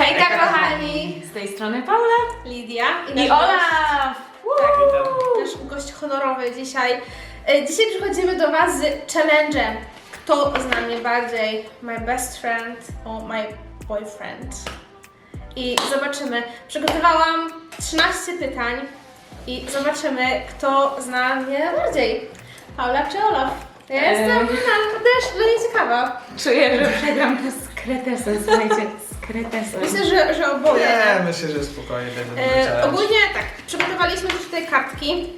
Hejka kochani! Z tej strony Paula Lidia i nasz Olaf! gość- Nasz gość honorowy dzisiaj. E, Dzisiaj przychodzimy do Was z challenge'em. Kto zna mnie bardziej? My best friend or my boyfriend? I zobaczymy. Przygotowałam 13 pytań i zobaczymy, kto zna mnie bardziej. Paula czy Olaf? Ja jestem Eee. naprawdę szalenie ciekawa. Czuję, że przegram to z kretesem, słuchajcie, kretesem. Myślę, że, że oboje. Nie, myślę, że spokojnie będę E, ogólnie tak, przygotowaliśmy też tutaj kartki,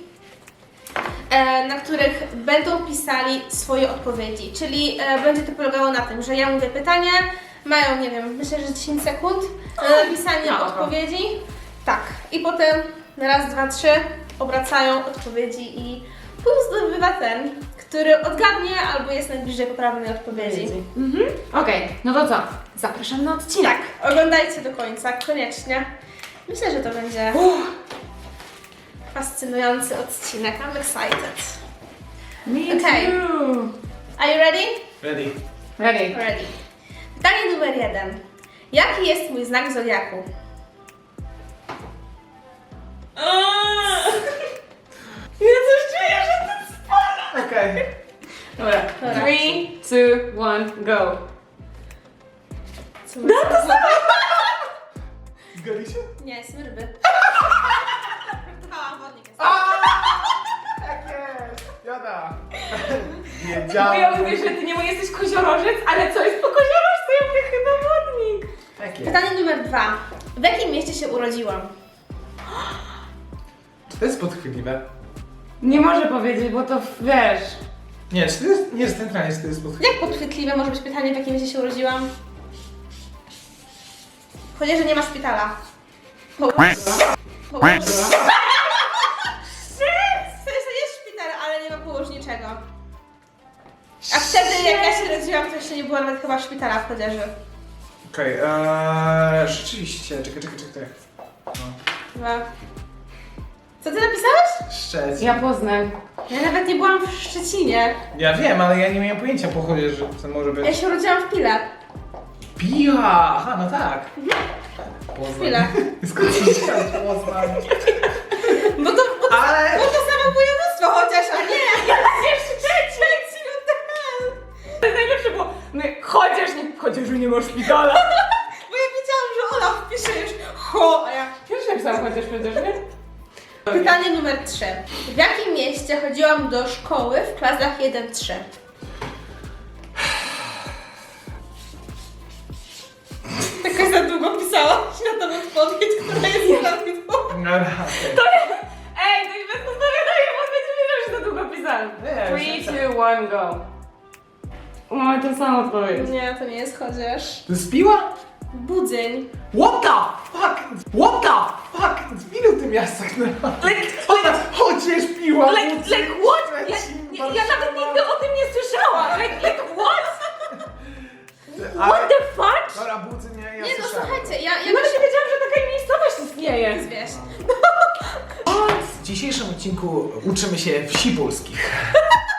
e, na których będą pisali swoje odpowiedzi. Czyli e, będzie to polegało na tym, że ja mówię pytanie, mają, nie wiem, myślę, że 10 sekund na napisanie no, odpowiedzi. Tak, i potem na raz, dwa, trzy obracają odpowiedzi i punkt zdobywa ten, który odgadnie albo jest najbliżej poprawnej odpowiedzi. Mhm. Okej, no to co? Zapraszam na odcinek. Tak, oglądajcie do końca, koniecznie. Myślę, że to będzie fascynujący odcinek. I'm excited. Me Okej. too. Are you ready? Ready. Ready. Ready. Pytanie numer jeden. Jaki jest mój znak zodiaku? Ja coś czuję, że. Okej. Dobra. Dobra. Three, two, one, go. Co no to Zgodzi się? Nie, smyrby. Praktykowałam wodnik. Tak jest. Jada. Bo ja Wiedziałem. mówię, że ty nie jesteś koziorożec, ale co jest po koziorożcu? Ja mówię chyba wodnik. Tak jest. Pytanie numer dwa. W jakim mieście się urodziłam? Czy to jest podchwytliwe? Nie może powiedzieć, bo to wiesz. Nie, czy to jest, nie jest centralnie, czy to jest podchwytliwe? Jak podchwytliwe może być pytanie, w jakim mieście się urodziłam? Chociaż, że nie ma szpitala. Połóż. Połóż. W sensie jest szpital, ale nie ma położniczego. A wtedy, jak ja się rodziłam, to jeszcze nie było nawet chyba szpitala w Chodzieży. Okej, eee, rzeczywiście, czekaj, czekaj, czekaj. No. Chyba. Co ty napisałeś? Szczecin. Ja Poznań. Ja nawet nie byłam w Szczecinie. Ja wiem, ale ja nie miałem pojęcia po chodzie, że to może być... Ja się urodziłam w Pile. Piła! Aha, no tak. Poznań. Chwila. Skąd się wziąłeś Poznań? Bo to, bo to, Ale... bo to samo województwo chociaż, a nie! Nie Szczecin! To jest najlepsze, bo my chociaż nie, chociaż nie ma szpitala. Bo ja wiedziałam, że Olaf pisze już ho, a ja... Pierwszy napisałam chociaż przecież, nie? Pytanie numer 3. W jakim mieście chodziłam do szkoły w klasach 1-3? Taka za długo pisałaś na tą odpowiedź, która jest prawidłowa. No, okej. Ej, to i bez postanowienia, bo będzie wiedział, że za długo pisałem. Nie, 3, że- 2, 1, go. Mamy tę samą odpowiedź. Nie, to nie jest chociaż. To jest piła? Budzeń. What the fuck? What the fuck? W ilu ty miastach na Like, Ona chociaż piła. like, like what? Ja, ja, ja nawet nigdy o tym nie słyszałam. Like, like what? What the fuck? Dobra, budzę nie, ja Nie no, słyszałem. słuchajcie, ja, ja Ja nawet nie wiedziałam, że taka miejscowość istnieje. wiesz. W dzisiejszym odcinku uczymy się wsi polskich.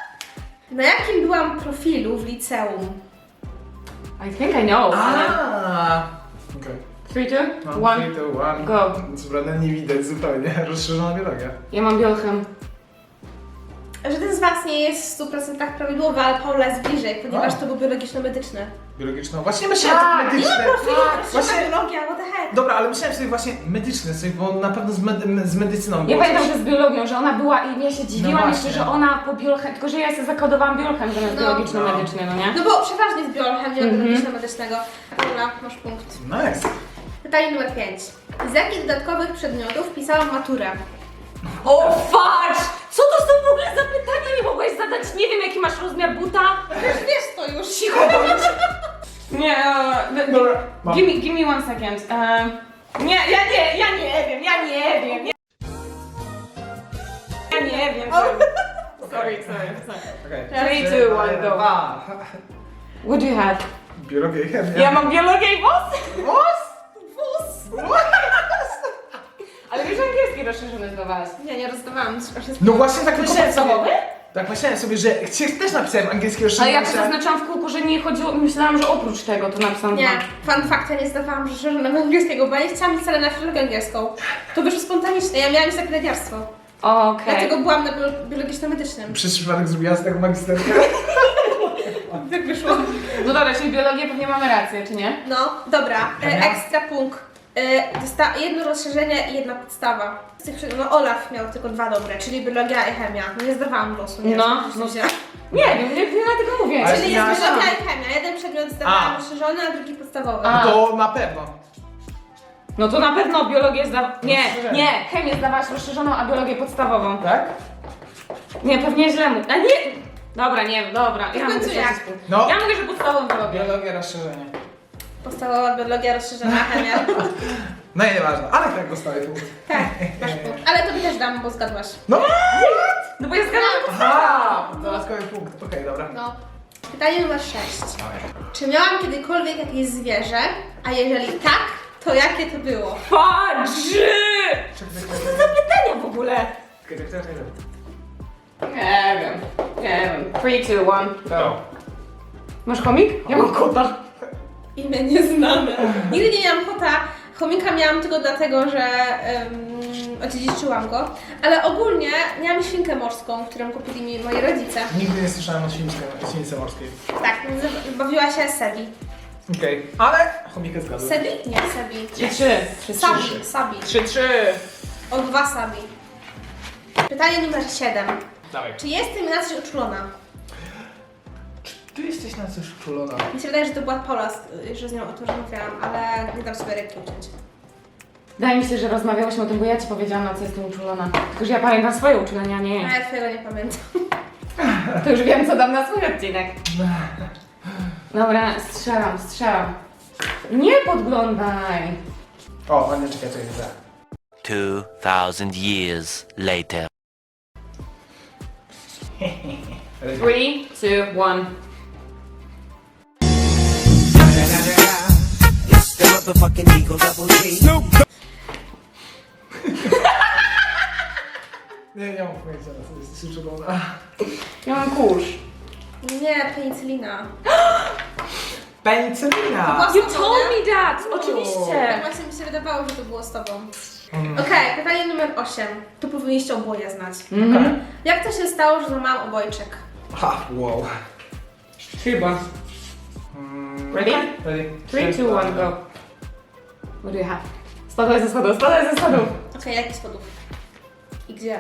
Na jakim byłam profilu w liceum? I think I know. A. Okej. 3, 2, No, 1. three, two, one. Go. Co prawda nie widać zupełnie. Rozszerzona biologia. Ja mam biolchem. Żaden z Was nie jest w 100% prawidłowy, ale Paula jest bliżej, ponieważ A. to był biologiczno-medyczny. Biologiczna. Właśnie myślałem Tak, tak, medyczne. Tak, właśnie właśnie. biologia, what the heck? Dobra, ale myślałem sobie właśnie medyczne, sobie, bo na pewno z, medy- z medycyną Ja było pamiętam, coś. że z biologią, że ona była i ja się dziwiłam No jeszcze, właśnie. że ona po biolchem, tylko że ja się zakodowałam biolchem zamiast No. biologiczno-medyczny, no nie? No bo przeważnie z biologiem Mhm. biologiczno-medycznego. Paula, masz punkt. Nice. Pytanie numer 5. Z jakich dodatkowych przedmiotów pisałam maturę? O patrz! Co to są w ogóle za pytania? Nie mogłaś zadać, nie wiem jaki masz rozmiar buta? Wiesz, wiesz to już. Cicho bądź! Nie, uh, Dobra, mam. give, me, give me one second. Um, nie, ja nie, ja nie wiem, ja nie wiem. Ja, ja nie wiem. Sorry, sorry, sorry. sorry. Okej. Three, two, one, go. Dwa. What do you have? Biologia i chemia. Ja mam biologię i włos? Włos? Wóz! Ale wiesz, angielski rozszerzony zdawałaś. Nie, nie rozdawałam. No właśnie tak tylko podstawowy? Tak myślałem sobie, że chci- też napisałem angielskiego Ale ja to myślałem- zaznaczyłam w kółku, że nie chodziło, myślałam, że oprócz tego to napisałam Nie, dwa. fun fact, ja nie zdawałam rozszerzonego angielskiego, bo ja nie chciałam wcale na filologię angielską. To wyszło spontanicznie, ja miałam pielęgniarstwo. Okej. Dlatego byłam na bio- biologiczno-medycznym. Przez przypadek zrobiła z tego magisterkę. Tak wyszło. No dobra, czyli biologię pewnie mamy rację, czy nie? No, dobra, e, ekstra punkt. E, dosta- jedno rozszerzenie i jedna podstawa. Z tych, przy- no Olaf miał tylko dwa dobre, czyli biologia i chemia. No nie zdawałam losu, nie No, wiem, no. no. Nie, nie, nie, nie dlatego mówię. Ale- Czyli jest biologia i chemia. Jeden przedmiot zdawałam A. rozszerzony, a drugi podstawowy. A. To na pewno. No to na pewno biologię zda... Nie, nie, chemię zdawałaś rozszerzoną, a biologię podstawową. Tak? Nie, pewnie źle mu... A nie! Dobra, nie, dobra. Ja W końcu mogę jak? No. Ja mówię, że podstawową biologię. Biologia, rozszerzenie. Podstawowa biologia, rozszerzona chemia. No i nieważne, ale tak dostaję punkt. tak, masz punkt. Ale tobie też dam, bo zgadłaś. No! No bo ja zgadzam. Aha! Dodatkowy punkt. Okej, dobra. No. Pytanie numer 6. Dawaj. Czy miałam kiedykolwiek jakieś zwierzę? A jeżeli tak, to jakie to było? Fadży! Czekaj, Co to za pytania w ogóle? czekaj, czekaj, czekaj. Nie wiem, nie wiem. 3, 2, 1, To. go. Masz chomik? Ja mam kota. Imię nieznane. Nigdy nie miałam kota. Chomika miałam tylko dlatego, że um, odziedziczyłam go. Ale ogólnie miałam świnkę morską, którą kupili mi moi rodzice. Nigdy nie słyszałem o śwince morskiej. Tak, bawiła się Sebi. Okej, ale chomikę zgadłem. Sebi? Nie, Sebi. 3, 3. 3, 3. Sabi, Sabi. 3, 3. O dwa Sabi. Pytanie numer 7. Dawaj. Czy jestem na coś uczulona? Ty jesteś na coś uczulona? Mi się wydaje, że to była Paula, że z nią o tym rozmawiałam, ale nie dam sobie ręki uciąć. Wydaje mi się, że rozmawiałyśmy o tym, bo ja ci powiedziałam, na co jestem uczulona. Tylko, że ja pamiętam swoje uczulenia, A nie. ja twojego nie pamiętam. To już wiem, co dam na swój odcinek. Dobra, strzelam, strzelam. Nie podglądaj. O, a nie, czekaj, czekaj, czekaj. 2,000 years later. 3, 2, 1. Nie, nie mam pojęcia, co jesteś uczulona. Ja mam kurz. Nie, penicylina. Penicylina! You told me that! Oczywiście. Tak właśnie mi się wydawało, że to było z tobą. Okej, pytanie numer 8. To powinniście oboje znać. Mhm. Jak to się stało, że mam obojczyk? Ha, wow. Chyba. Ready? Ready? 3, 2, 1, go. What do you have? Spadaj ze schodów, spadaj ze schodów. Okej, jakich schodów? I gdzie?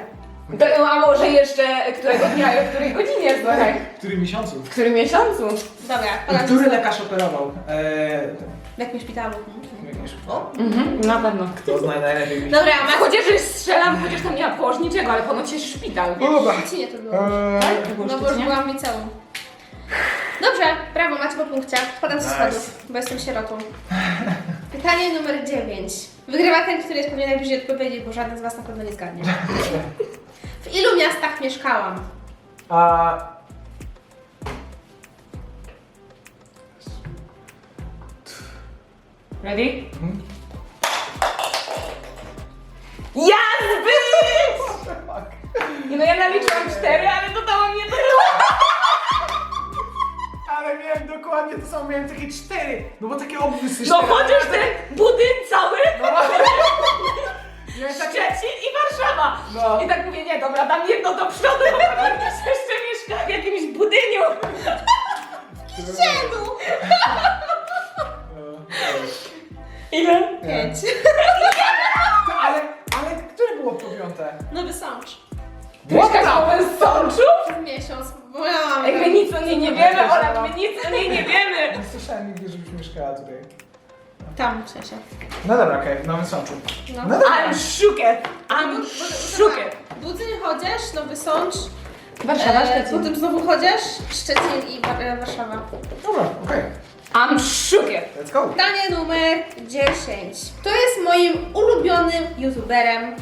To, a może jeszcze którego dnia i o której godzinie, słuchaj? W którym miesiącu? W którym miesiącu? Dobra, I który ci- lekarz operował? Eee, W jakim szpitalu? o, Mhm, na pewno. kto zna najlepiej mi. Dobra, masz... Chociaż strzelam, chociaż tam nie ma położ niczego, ale ponoć jest szpital. Dobra. W Szczecinie to było. Eee, było No bo już byłam w liceum. Dobrze, brawo, macie po punkcie. Spadam ze Nice. schodów, bo jestem sierotą. Pytanie numer 9. Wygrywa ten, który jest pewnie najbliżej odpowiedzi, bo żaden z Was na pewno nie zgadnie. W ilu miastach mieszkałam? a... Ready? Mhm. Jazdy! Nie no, ja naliczyłam cztery, ale dodało mnie to Ale miałem dokładnie to samo, miałem takie cztery. No bo takie obwysy No chociaż ten budynek cały, Miałem takie... Szczecin i Warszawa. No. I tak mówię, nie, dobra, dam jedno do przodu, bo jeszcze mieszka w jakimś budyniu. Czemu? Ile? Pięć. To, ale, ale które było po piąte? Nowy Sącz. Mieszkasz w Sączu? Przez miesiąc, bo ja mam... Ej, my nic o niej nie wiemy, Ola, my nic o niej nie wiemy. Nie słyszałem nigdy, żebyś mieszkała tutaj. Tam sensie. No dobra, okej, w Nowym Sączu. No. No dobra. I'm shooked. I'm shooked. Budzyn chodzisz, Nowy Sącz. Warszawa, e, Szczecin. Potem znowu chodzisz, Szczecin i Wa- e, Warszawa. Dobra, okej. I'm shooked. Let's go. Pytanie numer 10. Kto jest moim ulubionym youtuberem?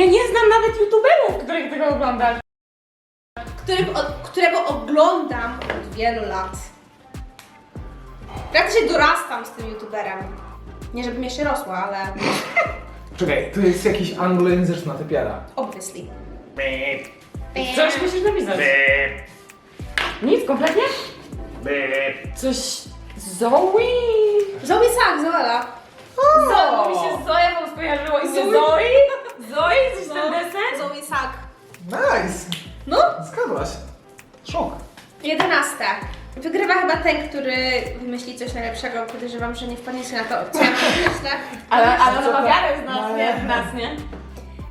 Ja nie znam nawet youtuberów, których tego oglądasz. Którego, od, którego oglądam od wielu lat. Praktycznie dorastam z tym youtuberem. Nie żebym jeszcze rosła, ale Czekaj, to jest jakiś anglojęzyczna typiara. Obviously. Coś musisz napisać. Nic, kompletnie? Coś... Zoe? Zoe Sak, Zoela. Zo, mi się Zoja wam skojarzyło i nie Zoe? Zoe? Coś ten desen? Zoe Sak. Nice! No, Zgadłaś. Szok. jedenaste. Wygrywa chyba ten, który wymyśli coś najlepszego. Podejrzewam, że nie wpadniecie na to, myślę. Ale, ale ma wiarę z nas, No, nie? Z nas, nie?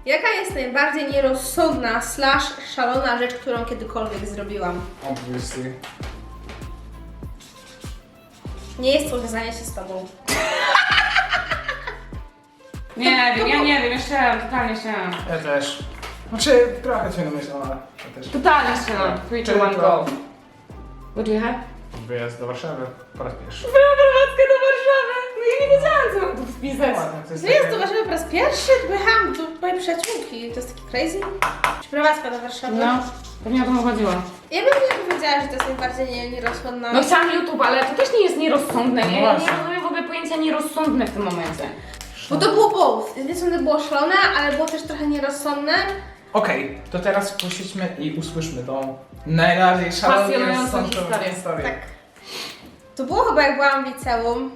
Jaka jest najbardziej nierozsądna slash szalona rzecz, którą kiedykolwiek zrobiłam? Obviously. Nie jest to związanie się z tobą. Nie wiem, ja nie wiem, jeszcze raz, totalnie strzelam. Ja też. Znaczy, trochę cię namyślam, ale ja też. Totalnie strzelam. 3, 2, 1, go. What do you have? Wyjazd do Warszawy po raz pierwszy. Byłam prowadzkę do Warszawy! No ja nie wiedziałam, co mam tu wpisać. Ładnie, to jest No takie- to Warszawa po raz pierwszy, pojechałam do mojej przyjaciółki. To jest taki crazy. Przeprowadzka do Warszawy. No, pewnie o to mu chodziło. Ja bym nie powiedziała, że to jest najbardziej nie- nierozsądna. No chciałam YouTube, ale to też nie jest nierozsądne, nie? No Ja nie właśnie. rozumiem w ogóle pojęcia nierozsądne w tym momencie. Bo to było both. Z jednej strony było szalone, ale było też trochę nierozsądne. Okej, to teraz puśćmy i usłyszmy tą najbardziej szaloną Pasjonującą historię. historię. Tak. To było chyba jak byłam w liceum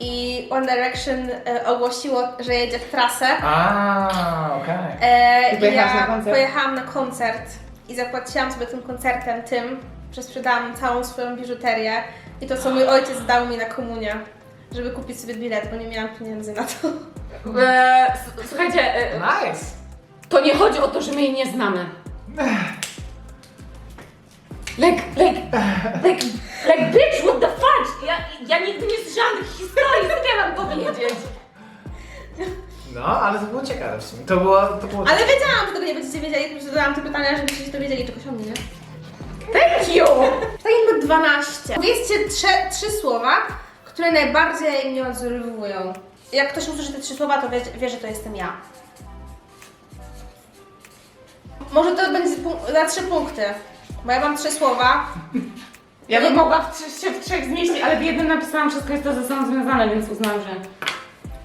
i One Direction e, ogłosiło, że jedzie w trasę. A, okej. E, I I pojechałaś ja na koncert? pojechałam na koncert i zapłaciłam sobie tym koncertem tym, że sprzedałam całą swoją biżuterię i to, co mój ojciec dał mi na komunię, żeby kupić sobie bilet, bo nie miałam pieniędzy na to. Eee, s- słuchajcie, e, Nice! to nie chodzi o to, że my jej nie znamy. Like, like, like, like bitch, what the fudge? Ja, ja nigdy nie słyszałam tych historii, co ja mam powiedzieć? No, ale to było ciekawe w sumie. To było, to było Ale wiedziałam, że tego nie będziecie wiedzieli, prostu zadałam te pytania, żebyście to wiedzieli czegoś o mnie, nie? Thank you! Pytanie numer 12. Powiedzcie trzy, trzy słowa, które najbardziej mnie odzorowują. Jak ktoś usłyszy te trzy słowa, to wie, wie że to jestem ja. Może to będzie za trzy punkty, bo ja mam trzy słowa. Ja bym mogła w trzy, się w trzech zmieścić, ale w jednym napisałam wszystko jest to ze sobą związane, więc uznałam, że...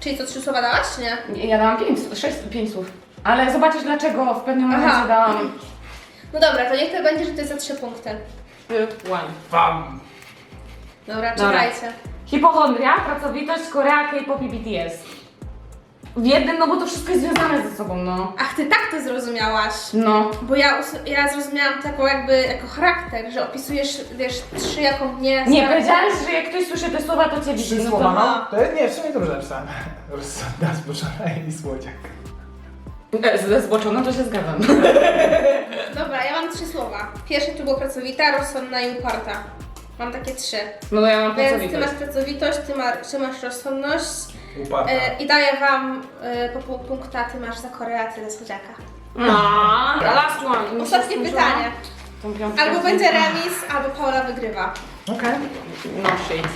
Czyli co, trzy słowa dałaś, czy nie? Nie, Ja dałam pięć, sześć, pięć słów. Ale zobaczysz dlaczego w pewnym momencie Aha. dałam... No dobra, to niech to będzie, że to jest za trzy punkty. One. Bam! Dobra, Dobra. czekajcie. Hipochondria, pracowitość, Korea, K-pop i BTS. W jednym, no bo to wszystko jest związane ze sobą, no. Ach, ty tak to zrozumiałaś. No. Bo ja, us- ja zrozumiałam taką jakby jako charakter, że opisujesz, wiesz, trzy jako mnie. Nie, powiedziałeś, że jak ktoś słyszy te słowa, to cię widzi. Trzy słowa, no. To jest, nie, w sumie dobrze napisałem. Rozsądna, zboczona i słodziak. E, Ze zboczoną to się zgadzam. Dobra, ja mam trzy słowa. Pierwsze to było pracowita, rozsądna i uparta. Mam takie trzy. No ja mam Więc ty pracowitość. masz pracowitość, ty, ma, ty masz rozsądność Uparta. e, i daję wam e, po pół punkta, ty masz za koreację ze słodziaka. No, last one. Mi się Ostatnie skończyło. pytanie. Tą piątkę Albo będzie remis, albo Paula wygrywa. Okej. No shit.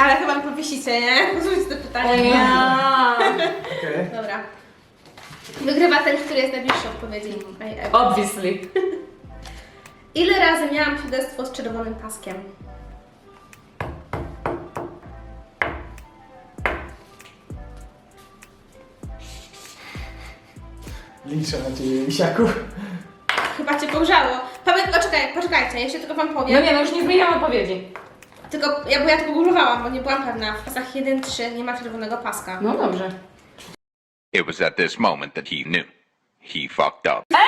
Ale chyba mi powiesicie, nie? Pozwólcie te pytania. Ja. Okej. Dobra. Wygrywa ten, który jest najbliższy odpowiedzi. Ej, ej. Obviously. Ile razy miałam świadectwo z czerwonym paskiem? Liczę na ciebie, misiaku. Chyba cię pogrzało. Pamiętaj, poczekaj, poczekajcie, jeszcze tylko wam No powiem. nie, no już nie zmieniam odpowiedzi. Tylko, ja, bo ja tylko googlowałam, bo nie byłam pewna. W pasach 1-3 nie ma czerwonego paska. No dobrze. It was at this moment that he knew. He fucked up. Nie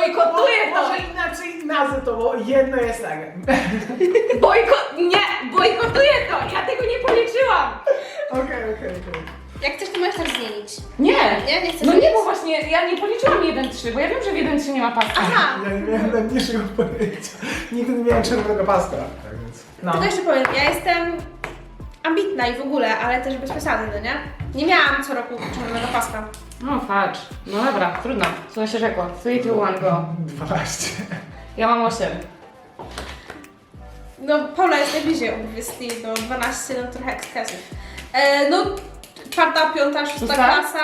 Bojkotuję to! Może inaczej nazwę to, bo jedno jest tak. Bojko... Nie! Bojkotuję to! Ja tego nie policzyłam! Okej, okej, okej. Jak chcesz, to możesz też zmienić. Nie! Nie? Nie chcesz No nie, zmienić? bo właśnie ja nie policzyłam 1-3, bo ja wiem, że w 1-3 nie ma paska. Aha! Ja nie miałem najmniejszego pojęcia. Nigdy nie miałem czerwonego paska. Tak więc... No. Tylko jeszcze powiem, ja jestem ambitna i w ogóle, ale też bez przesady, no nie? Nie miałam co roku czerwonego paska. No facz. No dobra, trudno. Co się rzekło? 3, 2, 1, go. 12. Ja mam 8. No, Paula jest najbliżej, obviously, do 12, no trochę ekskazów. E, no, czwarta, piąta, szósta Szósta? klasa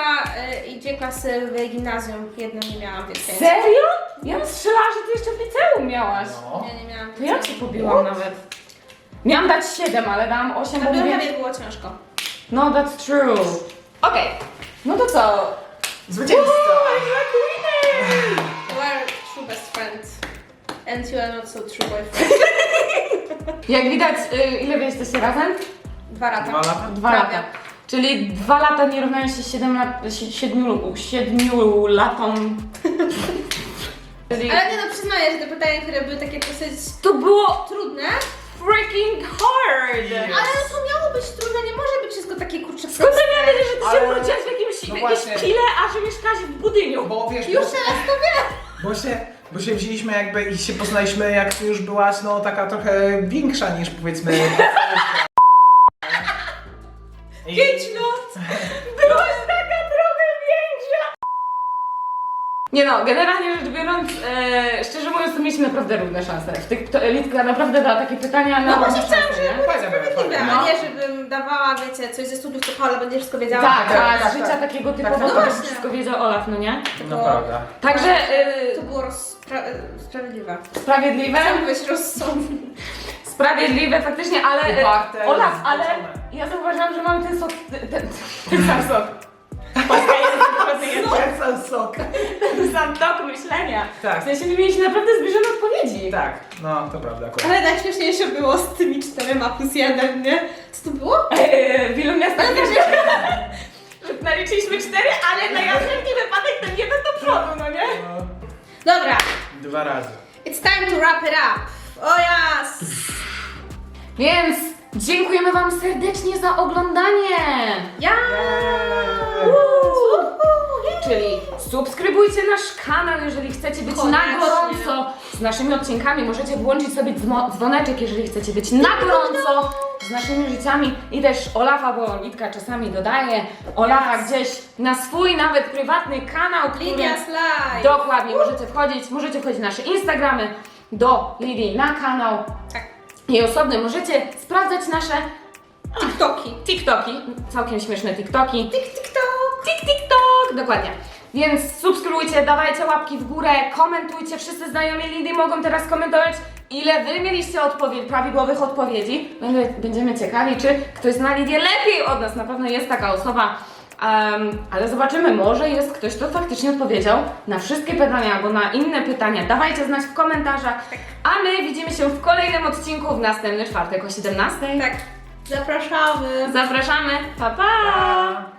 y, i dwie klasy w gimnazjum. Jedną nie miałam, więc pięć. Serio? Ja bym strzelała, że ty jeszcze w liceum miałaś. No. Nie, nie miałam. To ja cię pobiłam nawet. Miałam dać 7, ale dałam 8, Na bo mówię... było ciężko. No, that's true. Okej, no to co? Zwycięzca! You are true best friend. And you are not so true boyfriend. Jak widać, y, ile wy jesteście razem? Dwa lata. Dwa lata? Dwa Prawie. lata. Czyli dwa lata nie równają się 7 lat, si- siedmiu, siedmiu latom. Czyli Ale nie no, przyznaję, że te pytania, które były takie dosyć to było trudne, freaking hard! ale to miało być trudne, nie może być wszystko takie kurcze Skąd ja miałam wiedzieć, że ty się Ale- urodziłaś w jakimś, No jakiejś pile, a że mieszkałaś w budyniu? Bo wiesz, Już bo, teraz to wiem. bo, się, bo się wzięliśmy jakby i się poznaliśmy jak ty już byłaś no taka trochę większa niż powiedzmy... I- Pięć lat! Byłaś taka trochę większa! Nie no, generalnie rzecz biorąc, e, szczerze mówiąc, to mieliśmy naprawdę równe szanse. W tych, to Elitka naprawdę dała takie pytania na No właśnie równe chciałam, szanse, żeby nie? było Fajne były, sprawiedliwe, fajne. a No. nie żebym dawała, wiecie, coś ze studiów, to Paula będzie wszystko wiedziała. Tak, tak, a tak, z życia tak. takiego Tak, typowego tak, to tak. wszystko wiedział Olaf, no nie? No prawda. Także e, To było rozpra- sprawiedliwe. sprawiedliwe, Chciałam być rozsądny. sprawiedliwe faktycznie, ale e, Uparte, Olaf, ale zboczone. ja zauważyłam, że mamy ten sok, ten, ten, ten sam sok. Polska jest dokładnie jest Ten sam sok. ten sam tok myślenia. Tak. W sensie my mieliśmy naprawdę zbliżone odpowiedzi. Tak, no to prawda akurat. Ale najśmieszniejsze było z tymi czterema plus jeden, nie? Co to było? Eee, w ilu miastach wiesz, Naliczyliśmy cztery, ale na jasny wypadek ten jeden do przodu, no nie? No, Dobra, dwa razy. it's time to wrap it up. O jas! Więc dziękujemy Wam serdecznie za oglądanie. Ja! Subskrybujcie nasz kanał, jeżeli chcecie być na Koniecznie. gorąco z naszymi odcinkami. Możecie włączyć sobie dzmo- dzwoneczek, jeżeli chcecie być na gorąco z naszymi życiami. I też Olafa, bo Litka czasami dodaje Olafa gdzieś na swój nawet prywatny kanał, który... Lidia Slide! Dokładnie, możecie wchodzić, możecie wchodzić na nasze Instagramy, do Lidii na kanał. Tak. I osobny możecie sprawdzać nasze TikToki. TikToki, całkiem śmieszne TikToki. Tik, tik, tok. Tik, TikTok, dokładnie. Więc subskrybujcie, dawajcie łapki w górę, komentujcie. Wszyscy znajomi Lidii mogą teraz komentować, ile wy mieliście odpowiedzi, prawidłowych odpowiedzi. Będziemy ciekawi, czy ktoś zna Lidię lepiej od nas. Na pewno jest taka osoba. Em, ale zobaczymy, może jest ktoś, kto faktycznie odpowiedział na wszystkie pytania albo na inne pytania. Dawajcie znać w komentarzach. A my widzimy się w kolejnym odcinku w następny czwartek o 17. Tak. Zapraszamy. Zapraszamy. pa! pa. Pa.